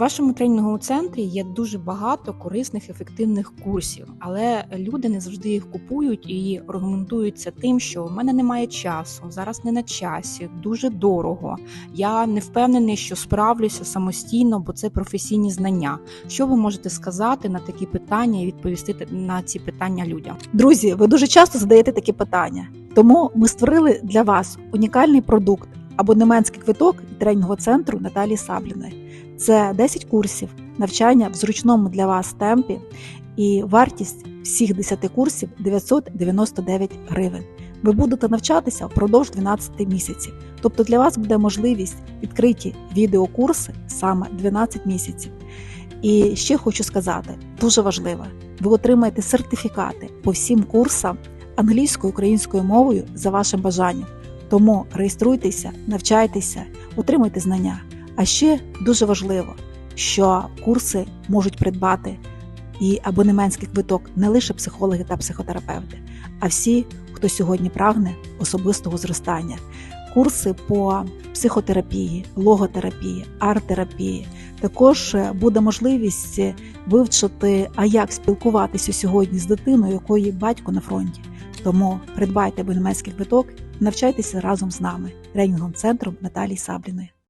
Вашому тренінговому центрі є дуже багато корисних ефективних курсів, але люди не завжди їх купують і аргументуються тим, що в мене немає часу, зараз не на часі, дуже дорого. Я не впевнений, що справлюся самостійно, бо це професійні знання. Що ви можете сказати на такі питання і відповісти на ці питання людям? Друзі, ви дуже часто задаєте такі питання, тому ми створили для вас унікальний продукт абонементський квиток тренінгового центру Наталії Сабліної. Це 10 курсів навчання в зручному для вас темпі, і вартість всіх 10 курсів 999 гривень. Ви будете навчатися впродовж 12 місяців. Тобто для вас буде можливість відкриті відеокурси саме 12 місяців. І ще хочу сказати, дуже важливо, ви отримаєте сертифікати по всім курсам англійською українською мовою за вашим бажанням. Тому реєструйтеся, навчайтеся, отримуйте знання. А ще дуже важливо, що курси можуть придбати і абонементський квиток не лише психологи та психотерапевти, а всі, хто сьогодні прагне особистого зростання. Курси по психотерапії, логотерапії, арт-терапії. Також буде можливість вивчити, а як спілкуватися сьогодні з дитиною, якої батько на фронті. Тому придбайте абонементський квиток, навчайтеся разом з нами, тренінговим центром Наталії Сабліної.